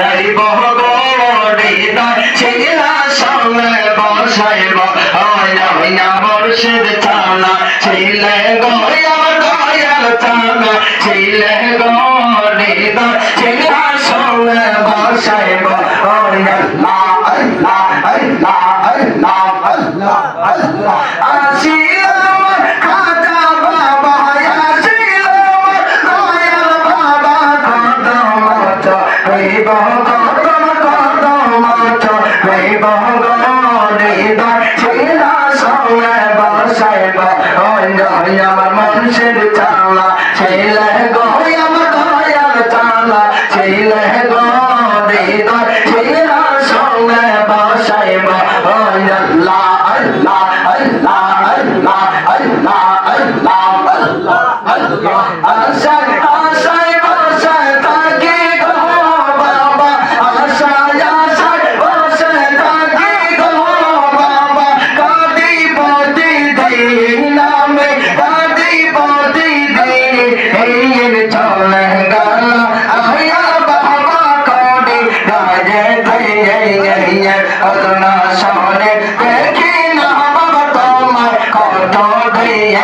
রাইব গড়িব ছিলা সামনে বসাইব হয় না হয় না বর্ষের থানা ছিলে গয়াল গয়াল থানা ছিলে গড়িব সাহেব অন্য হইয়া আমার মানুষের চালা সেই লেহ গই আমার দয়াল চালা সেই লেহ গিদর সেই রাসলে বসাইব অন্য আল্লাহ আল্লাহ আল্লাহ আল্লাহ আল্লাহ আল্লাহ আল্লাহ আল্লাহ আল্লাহ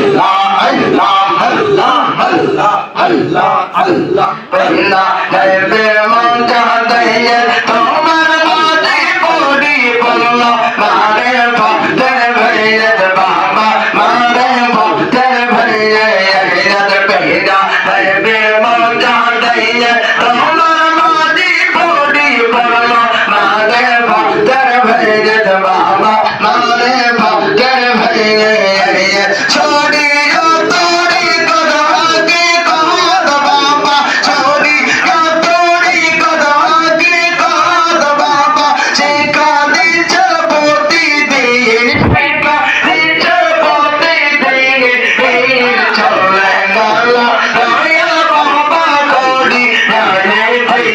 আল্লাহ আল্লাহ আল্লাহ আল্লাহ আল্লাহ আল্লাহ আল্লাহ নবে মন চাহতাইয়ে তোমার বাদে পুরি বল্লা মারে ভক্তের ভাইয়ে বাবা মারে ভক্তের ভাইয়ে ইয়াদ পেহরা নবে মন চাহতাইয়ে তোমার বাদে পুরি বল্লা মারে ভক্তের ভাইয়ে বাবা